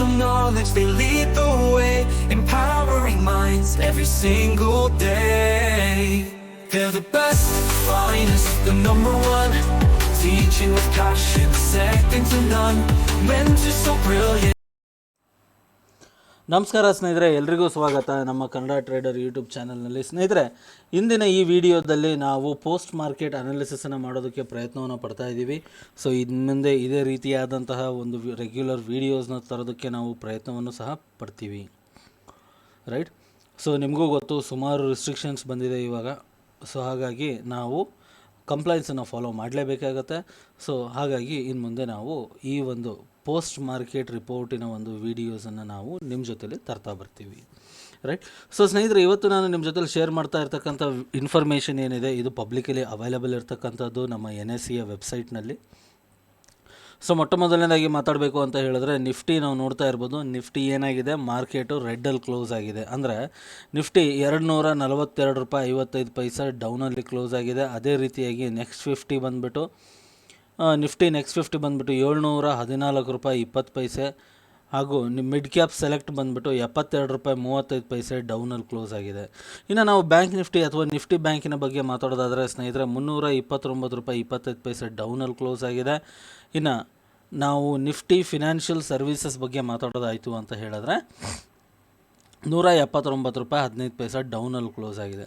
Financial knowledge, they lead the way, empowering minds every single day. They're the best, finest, the number one, teaching with passion, second to none. Mentors so brilliant. ನಮಸ್ಕಾರ ಸ್ನೇಹಿತರೆ, ಎಲ್ರಿಗೂ ಸ್ವಾಗತ ನಮ್ಮ Kannada trader YouTube ಚಾನಲ್ನಲ್ಲಿ. ಸ್ನೇಹಿತರೆ, ಇಂದಿನ ಈ ವಿಡಿಯೋದಲ್ಲಿ ನಾವು ಪೋಸ್ಟ್ ಮಾರ್ಕೆಟ್ ಅನಾಲಿಸಿಸನ್ನು ಮಾಡೋದಕ್ಕೆ ಪ್ರಯತ್ನವನ್ನು ಪಡ್ತಾ ಇದ್ದೀವಿ. ಸೊ ಇನ್ನು ಮುಂದೆ ಇದೇ ರೀತಿಯಾದಂತಹ ಒಂದು ರೆಗ್ಯುಲರ್ ವೀಡಿಯೋಸ್ನ ತರೋದಕ್ಕೆ ನಾವು ಪ್ರಯತ್ನವನ್ನು ಸಹ ಪಡ್ತೀವಿ. ರೈಟ್? ಸೊ, ನಿಮಗೂ ಗೊತ್ತು, ಸುಮಾರು ರಿಸ್ಟ್ರಿಕ್ಷನ್ಸ್ ಬಂದಿದೆ ಇವಾಗ. ಸೊ, ಹಾಗಾಗಿ ನಾವು ಕಂಪ್ಲೈನ್ಸನ್ನು ಫಾಲೋ ಮಾಡಲೇಬೇಕಾಗತ್ತೆ. ಸೊ, ಹಾಗಾಗಿ ಇನ್ನು ಮುಂದೆ ನಾವು ಈ ಒಂದು ಪೋಸ್ಟ್ ಮಾರ್ಕೆಟ್ ರಿಪೋರ್ಟಿನ ಒಂದು ವಿಡಿಯೋಸನ್ನು ನಾವು ನಿಮ್ಮ ಜೊತೆಲಿ ತರ್ತಾ ಬರ್ತೀವಿ. ರೈಟ್ ಸೊ ಸ್ನೇಹಿತರೆ, ಇವತ್ತು ನಾನು ನಿಮ್ಮ ಜೊತೆಲಿ ಶೇರ್ ಮಾಡ್ತಾ ಇರ್ತಕ್ಕಂಥ ಇನ್ಫಾರ್ಮೇಷನ್ ಏನಿದೆ, ಇದು ಪಬ್ಲಿಕಲಿ ಅವೈಲಬಲ್ ಇರ್ತಕ್ಕಂಥದ್ದು ನಮ್ಮ ಎನ್ ಎಸ್ ಸಿಯ ವೆಬ್ಸೈಟ್ನಲ್ಲಿ ಸೊ ಮೊಟ್ಟ ಮೊದಲನೇದಾಗಿ ಮಾತಾಡಬೇಕು ಅಂತ ಹೇಳಿದ್ರೆ ನಿಫ್ಟಿ ನಾವು ನೋಡ್ತಾ ಇರ್ಬೋದು. ನಿಫ್ಟಿ ಏನಾಗಿದೆ? ಮಾರ್ಕೆಟು ರೆಡ್ಡಲ್ಲಿ ಕ್ಲೋಸ್ ಆಗಿದೆ. ಅಂದರೆ ನಿಫ್ಟಿ ಎರಡು ನೂರ ನಲವತ್ತೆರಡು ರೂಪಾಯಿ ಐವತ್ತೈದು ಪೈಸೆ ಡೌನಲ್ಲಿ ಕ್ಲೋಸ್ ಆಗಿದೆ. ಅದೇ ರೀತಿಯಾಗಿ ನೆಕ್ಸ್ಟ್ ಫಿಫ್ಟಿ ಬಂದುಬಿಟ್ಟು ನಿಫ್ಟಿ ನೆಕ್ಸ್ಟ್ ಫಿಫ್ಟಿ ಬಂದುಬಿಟ್ಟು ಏಳ್ನೂರ ಹದಿನಾಲ್ಕು ರೂಪಾಯಿ ಇಪ್ಪತ್ತು ಪೈಸೆ. ಹಾಗೂ ನಿಮ್ಮ ಮಿಡ್ ಕ್ಯಾಪ್ ಸೆಲೆಕ್ಟ್ ಬಂದುಬಿಟ್ಟು ಎಪ್ಪತ್ತೆರಡು ರೂಪಾಯಿ ಮೂವತ್ತೈದು ಪೈಸೆ ಡೌನಲ್ಲಿ ಕ್ಲೋಸ್ ಆಗಿದೆ. ಇನ್ನು ನಾವು ಬ್ಯಾಂಕ್ ನಿಫ್ಟಿ ಅಥವಾ ನಿಫ್ಟಿ ಬ್ಯಾಂಕಿನ ಬಗ್ಗೆ ಮಾತಾಡೋದಾದರೆ ಸ್ನೇಹಿತರೆ ಮುನ್ನೂರ ಇಪ್ಪತ್ತೊಂಬತ್ತು ರೂಪಾಯಿ ಇಪ್ಪತ್ತೈದು ಪೈಸೆ ಡೌನಲ್ಲಿ ಕ್ಲೋಸ್ ಆಗಿದೆ. ಇನ್ನು ನಾವು ನಿಫ್ಟಿ ಫಿನಾನ್ಷಿಯಲ್ ಸರ್ವೀಸಸ್ ಬಗ್ಗೆ ಮಾತಾಡೋದಾಯಿತು ಅಂತ ಹೇಳಿದ್ರೆ ನೂರ ಎಪ್ಪತ್ತೊಂಬತ್ತು ರೂಪಾಯಿ ಹದಿನೈದು ಪೈಸೆ ಡೌನಲ್ಲಿ ಕ್ಲೋಸ್ ಆಗಿದೆ.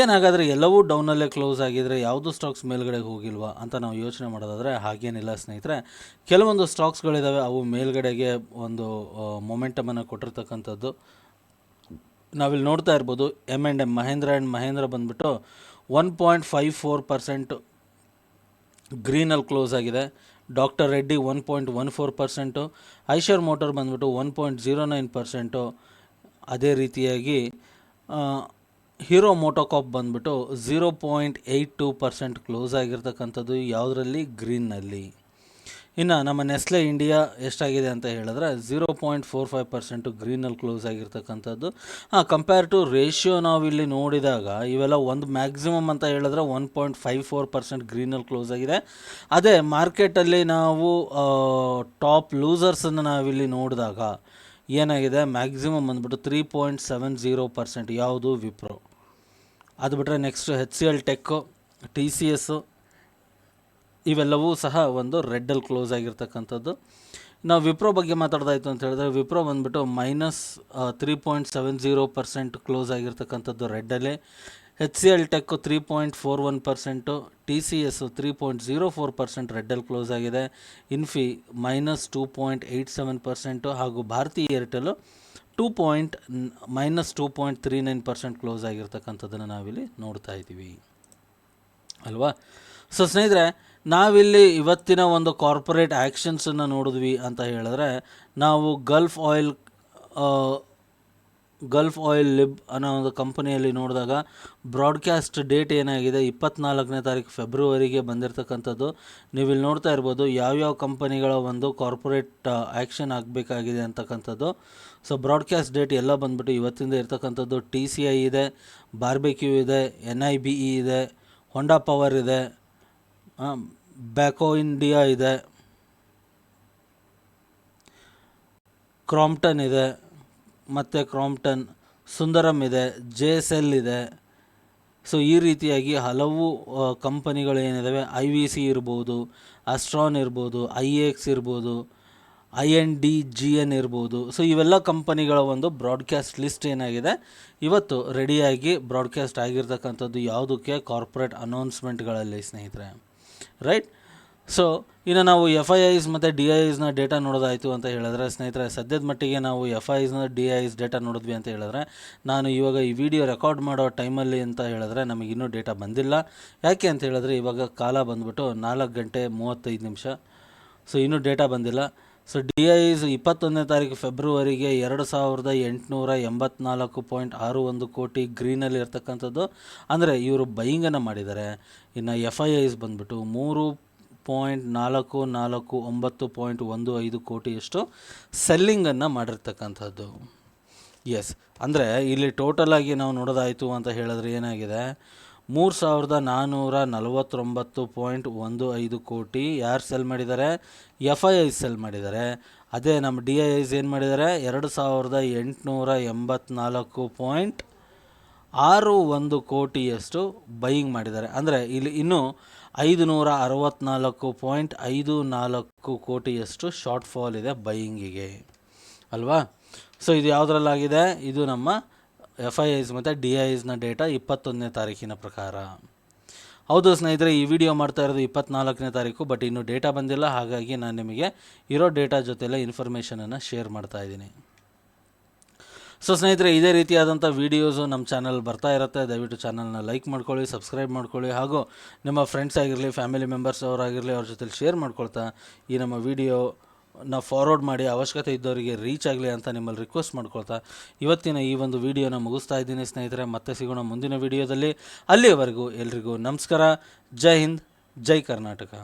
ಏನಾಗಾದರೆ ಎಲ್ಲವೂ ಡೌನಲ್ಲೇ ಕ್ಲೋಸ್ ಆಗಿದರೆ ಯಾವುದು ಸ್ಟಾಕ್ಸ್ ಮೇಲ್ಗಡೆಗೆ ಹೋಗಿಲ್ವಾ ಅಂತ ನಾವು ಯೋಚನೆ ಮಾಡೋದಾದರೆ ಹಾಗೇನಿಲ್ಲ ಸ್ನೇಹಿತರೆ. ಕೆಲವೊಂದು ಸ್ಟಾಕ್ಸ್ಗಳಿದ್ದಾವೆ ಅವು ಮೇಲ್ಗಡೆಗೆ ಒಂದು ಮೊಮೆಂಟಮನ್ನು ಕೊಟ್ಟಿರ್ತಕ್ಕಂಥದ್ದು. ನಾವಿಲ್ಲಿ ನೋಡ್ತಾ ಇರ್ಬೋದು M and M Mahindra and Mahindra ಬಂದುಬಿಟ್ಟು one point five four percent ಗ್ರೀನಲ್ಲಿ close ಆಗಿದೆ. Doctor Reddy one point one four percent. Eicher motor ಬಂದುಬಿಟ್ಟು one point zero nine percent. ಅದೇ ರೀತಿಯಾಗಿ ಹೀರೋ ಮೋಟೋಕಾಪ್ ಬಂದ್ಬಿಟ್ಟು zero point eight two percent close ಆಗಿರ್ತಕ್ಕಂಥದ್ದು ಯಾವುದರಲ್ಲಿ? ಗ್ರೀನ್ನಲ್ಲಿ ಇನ್ನು ನಮ್ಮ ನೆಸ್ಲೆ ಇಂಡಿಯಾ ಎಷ್ಟಾಗಿದೆ ಅಂತ ಹೇಳಿದ್ರೆ zero point four five percent ಗ್ರೀನಲ್ಲಿ close ಆಗಿರ್ತಕ್ಕಂಥದ್ದು. ಹಾಂ ಕಂಪೇರ್ ಟು ರೇಷಿಯೋ ನಾವು ಇಲ್ಲಿ ನೋಡಿದಾಗ, ಇವೆಲ್ಲ ಒಂದು ಮ್ಯಾಕ್ಸಿಮಮ್ ಅಂತ ಹೇಳಿದ್ರೆ one point five four percent ಗ್ರೀನಲ್ಲಿ close ಆಗಿದೆ. ಅದೇ ಮಾರ್ಕೆಟಲ್ಲಿ ನಾವು ಟಾಪ್ ಲೂಸರ್ಸನ್ನು ನಾವಿಲ್ಲಿ ನೋಡಿದಾಗ ಏನಾಗಿದೆ? ಮ್ಯಾಕ್ಸಿಮಮ್ ಬಂದುಬಿಟ್ಟು three point seven zero percent ಯಾವುದು ವಿಪ್ರೋ ಅದು ಬಿಟ್ಟರೆ next H C L tech T C S ಇವೆಲ್ಲವೂ ಸಹ ಒಂದು ರೆಡ್ಡಲ್ಲಿ ಕ್ಲೋಸ್ ಆಗಿರ್ತಕ್ಕಂಥದ್ದು. ನಾವು ವಿಪ್ರೋ ಬಗ್ಗೆ ಮಾತಾಡ್ದಾಯ್ತು ಅಂತ ಹೇಳಿದ್ರೆ ವಿಪ್ರೋ ಬಂದುಬಿಟ್ಟು minus three point seven zero percent close ಆಗಿರ್ತಕ್ಕಂಥದ್ದು ರೆಡ್ಡಲ್ಲಿ H C L tech three point four one percent T C S three point zero four percent ರೆಡ್ಡಲ್ಲಿ close ಆಗಿದೆ. Infy minus two point eight seven percent ಹಾಗೂ Bharti Airtel two point minus two point three nine percent close ಆಗಿರ್ತಕ್ಕಂಥದ್ದನ್ನು ನಾವಿಲ್ಲಿ ನೋಡ್ತಾ ಇದ್ದೀವಿ. ಅಲ್ವಾ? So ಸ್ನೇಹಿತರೆ, ನಾವಿಲ್ಲಿ ಇವತ್ತಿನ ಒಂದು ಕಾರ್ಪೊರೇಟ್ ಆ್ಯಕ್ಷನ್ಸನ್ನು ನೋಡಿದ್ವಿ ಅಂತ ಹೇಳಿದ್ರೆ, ನಾವು ಗಲ್ಫ್ ಆಯಿಲ್ ಗಲ್ಫ್ ಆಯಿಲ್ ಲಿಬ್ ಅನ್ನೋ ಒಂದು ಕಂಪನಿಯಲ್ಲಿ ನೋಡಿದಾಗ ಬ್ರಾಡ್ಕ್ಯಾಸ್ಟ್ ಡೇಟ್ ಏನಾಗಿದೆ? ಇಪ್ಪತ್ನಾಲ್ಕನೇ ತಾರೀಕು ಫೆಬ್ರವರಿಗೆ ಬಂದಿರತಕ್ಕಂಥದ್ದು. ನೀವು ಇಲ್ಲಿ ನೋಡ್ತಾ ಇರ್ಬೋದು ಯಾವ್ಯಾವ ಕಂಪನಿಗಳ ಒಂದು ಕಾರ್ಪೊರೇಟ್ ಆ್ಯಕ್ಷನ್ ಆಗಬೇಕಾಗಿದೆ ಅಂತಕ್ಕಂಥದ್ದು. ಸೊ, ಬ್ರಾಡ್ಕ್ಯಾಸ್ಟ್ ಡೇಟ್ ಎಲ್ಲ ಬಂದ್ಬಿಟ್ಟು ಇವತ್ತಿಂದ ಇರ್ತಕ್ಕಂಥದ್ದು ಟಿ ಸಿ ಐ ಇದೆ, ಬಾರ್ಬೆಕ್ಯೂ ಇದೆ, ಎನ್ ಐ ಬಿ ಇ ಇದೆ, ಹೊಂಡಾ ಪವರ್ ಇದೆ ಬ್ಯಾಕೋ ಇಂಡಿಯಾ ಇದೆ, ಕ್ರಾಂಪ್ಟನ್ ಇದೆ ಮತ್ತು ಕ್ರಾಂಪ್ಟನ್ ಸುಂದರಮ್ ಇದೆ, ಜೆ ಎಸ್ ಎಲ್ ಇದೆ. ಸೊ ಈ ರೀತಿಯಾಗಿ ಹಲವು ಕಂಪನಿಗಳು ಏನಿದ್ದಾವೆ ಐ ವಿ ಸಿ ಇರ್ಬೋದು, ಅಸ್ಟ್ರಾನ್ ಇರ್ಬೋದು, ಐ ಎಕ್ಸ್ ಇರ್ಬೋದು, I N D G N ಇರ್ಬೋದು. ಸೊ ಇವೆಲ್ಲ ಕಂಪನಿಗಳ ಒಂದು ಬ್ರಾಡ್ಕಾಸ್ಟ್ ಲಿಸ್ಟ್ ಏನಾಗಿದೆ? ಇವತ್ತು ರೆಡಿಯಾಗಿ ಬ್ರಾಡ್ಕಾಸ್ಟ್ ಆಗಿರ್ತಕ್ಕಂಥದ್ದು ಯಾವುದಕ್ಕೆ? ಕಾರ್ಪೊರೇಟ್ ಅನೌನ್ಸ್ಮೆಂಟ್ಗಳಲ್ಲಿ, ಸ್ನೇಹಿತರೆ. ರೈಟ್ ಸೊ ಇನ್ನು ನಾವು ಎಫ್ ಐ ಐಸ್ ಮತ್ತು ಡಿ ಐ ಐಸ್ನ ಡೇಟಾ ನೋಡೋದಾಯಿತು ಅಂತ ಹೇಳಿದ್ರೆ, ಸ್ನೇಹಿತರೆ, ಸದ್ಯದ ಮಟ್ಟಿಗೆ ನಾವು ಎಫ್ ಐ ಐಸ್ನ ಡಿ ಐ ಐಸ್ ಡೇಟಾ ನೋಡಿದ್ವಿ ಅಂತ ಹೇಳಿದ್ರೆ, ನಾನು ಇವಾಗ ಈ ವಿಡಿಯೋ ರೆಕಾರ್ಡ್ ಮಾಡೋ ಟೈಮಲ್ಲಿ ಅಂತ ಹೇಳಿದ್ರೆ ನಮಗೆ ಇನ್ನೂ ಡೇಟಾ ಬಂದಿಲ್ಲ. ಯಾಕೆ ಅಂತ ಹೇಳಿದ್ರೆ, ಇವಾಗ ಕಾಲ ಬಂದ್ಬಿಟ್ಟು ನಾಲ್ಕು ಗಂಟೆ ಮೂವತ್ತೈದು ನಿಮಿಷ. ಸೊ ಇನ್ನೂ ಡೇಟಾ ಬಂದಿಲ್ಲ. ಸೊ ಡಿ ಐ ಐಸ್ ಇಪ್ಪತ್ತೊಂದನೇ ತಾರೀಕು ಫೆಬ್ರವರಿಗೆ ಎರಡು ಸಾವಿರದ ಎಂಟುನೂರ ಎಂಬತ್ನಾಲ್ಕು ಪಾಯಿಂಟ್ ಆರು ಒಂದು ಕೋಟಿ ಗ್ರೀನಲ್ಲಿ ಇರ್ತಕ್ಕಂಥದ್ದು. ಅಂದರೆ ಇವರು ಬೈಯಿಂಗನ್ನು ಮಾಡಿದ್ದಾರೆ. ಇನ್ನು ಎಫ್ ಐ ಐಸ್ ಬಂದ್ಬಿಟ್ಟು ಮೂರು ಪಾಯಿಂಟ್ ನಾಲ್ಕು ನಾಲ್ಕು ಒಂಬತ್ತು ಪಾಯಿಂಟ್ ಒಂದು ಐದು ಕೋಟಿಯಷ್ಟು ಸೆಲ್ಲಿಂಗನ್ನು ಮಾಡಿರ್ತಕ್ಕಂಥದ್ದು. ಎಸ್ ಅಂದರೆ ಇಲ್ಲಿ ಟೋಟಲಾಗಿ ನಾವು ನೋಡೋದಾಯಿತು ಅಂತ ಹೇಳಿದ್ರೆ ಏನಾಗಿದೆ? ಮೂರು ಸಾವಿರದ ನಾನ್ನೂರ ನಲವತ್ತೊಂಬತ್ತು ಪಾಯಿಂಟ್ ಒಂದು ಐದು ಕೋಟಿ ಯಾರು ಸೆಲ್ ಮಾಡಿದ್ದಾರೆ? ಎಫ್ ಐ ಐ ಸೆಲ್ ಮಾಡಿದ್ದಾರೆ. ಅದೇ ನಮ್ಮ ಡಿ ಐ ಐಸ್ ಏನು ಮಾಡಿದ್ದಾರೆ? ಎರಡು ಸಾವಿರದ ಎಂಟುನೂರ ಎಂಬತ್ನಾಲ್ಕು ಪಾಯಿಂಟ್ ಆರು ಒಂದು ಕೋಟಿಯಷ್ಟು ಬೈಯಿಂಗ್ ಮಾಡಿದ್ದಾರೆ. ಅಂದರೆ ಇಲ್ಲಿ ಇನ್ನೂ ಐದು ನೂರ ಅರವತ್ತ್ನಾಲ್ಕು ಪಾಯಿಂಟ್ ಐದು ನಾಲ್ಕು ಕೋಟಿಯಷ್ಟು ಶಾರ್ಟ್ ಫಾಲ್ ಇದೆ ಬೈಯಿಂಗಿಗೆ. ಅಲ್ವಾ? ಸೊ ಇದು ಯಾವುದ್ರಲ್ಲಾಗಿದೆ? ಇದು ನಮ್ಮ ಎಫ್ ಐ ಐಸ್ ಮತ್ತು ಡಿ ಐ ಐಸ್ನ ಡೇಟಾ ಇಪ್ಪತ್ತೊಂದನೇ ತಾರೀಕಿನ ಪ್ರಕಾರ. ಹೌದು ಸ್ನೇಹಿತರೆ, ಈ ವಿಡಿಯೋ ಮಾಡ್ತಾ ಇರೋದು ಇಪ್ಪತ್ನಾಲ್ಕನೇ ತಾರೀಕು ಬಟ್ ಇನ್ನು ಡೇಟಾ ಬಂದಿಲ್ಲ, ಹಾಗಾಗಿ ನಾನು ನಿಮಗೆ ಇರೋ ಡೇಟಾ ಜೊತೆಲ್ಲ ಇನ್ಫಾರ್ಮೇಷನನ್ನು ಶೇರ್ ಮಾಡ್ತಾ ಇದ್ದೀನಿ. ಸೊ ಸ್ನೇಹಿತರೆ, ಇದೇ ರೀತಿಯಾದಂಥ ವೀಡಿಯೋಸು ನಮ್ಮ ಚಾನಲ್ ಬರ್ತಾ ಇರುತ್ತೆ. ದಯವಿಟ್ಟು ಚಾನಲ್ನ ಲೈಕ್ ಮಾಡ್ಕೊಳ್ಳಿ ಸಬ್ಸ್ಕ್ರೈಬ್ ಮಾಡ್ಕೊಳ್ಳಿ, ಹಾಗೂ ನಿಮ್ಮ ಫ್ರೆಂಡ್ಸ್ ಆಗಿರಲಿ ಫ್ಯಾಮಿಲಿ ಮೆಂಬರ್ಸ್ ಅವರಾಗಿರಲಿ, ಅವ್ರ ಜೊತೆಲಿ ಶೇರ್ ಮಾಡ್ಕೊಳ್ತಾ ಈ ನಮ್ಮ ವೀಡಿಯೋ ವಿಡಿಯೋನ ಫಾರ್ವರ್ಡ್ ಮಾಡಿ ಅವಶ್ಯಕತೆ ಇದ್ದವರಿಗೆ ರೀಚ್ ಆಗಲಿ ಅಂತ ನಿಮ್ಮಲ್ಲಿ ರಿಕ್ವೆಸ್ಟ್ ಮಾಡ್ಕೊಳ್ತಾ ಇವತ್ತಿನ ಈ ಒಂದು ವಿಡಿಯೋನ ಮುಗಿಸ್ತಾ ಇದ್ದೀನಿ ಸ್ನೇಹಿತರೆ. ಮತ್ತೆ ಸಿಗೋಣ ಮುಂದಿನ ವಿಡಿಯೋದಲ್ಲಿ ಅಲ್ಲಿಯವರೆಗೂ ಎಲ್ರಿಗೂ ನಮಸ್ಕಾರ. ಜೈ ಹಿಂದ್, ಜೈ ಕರ್ನಾಟಕ.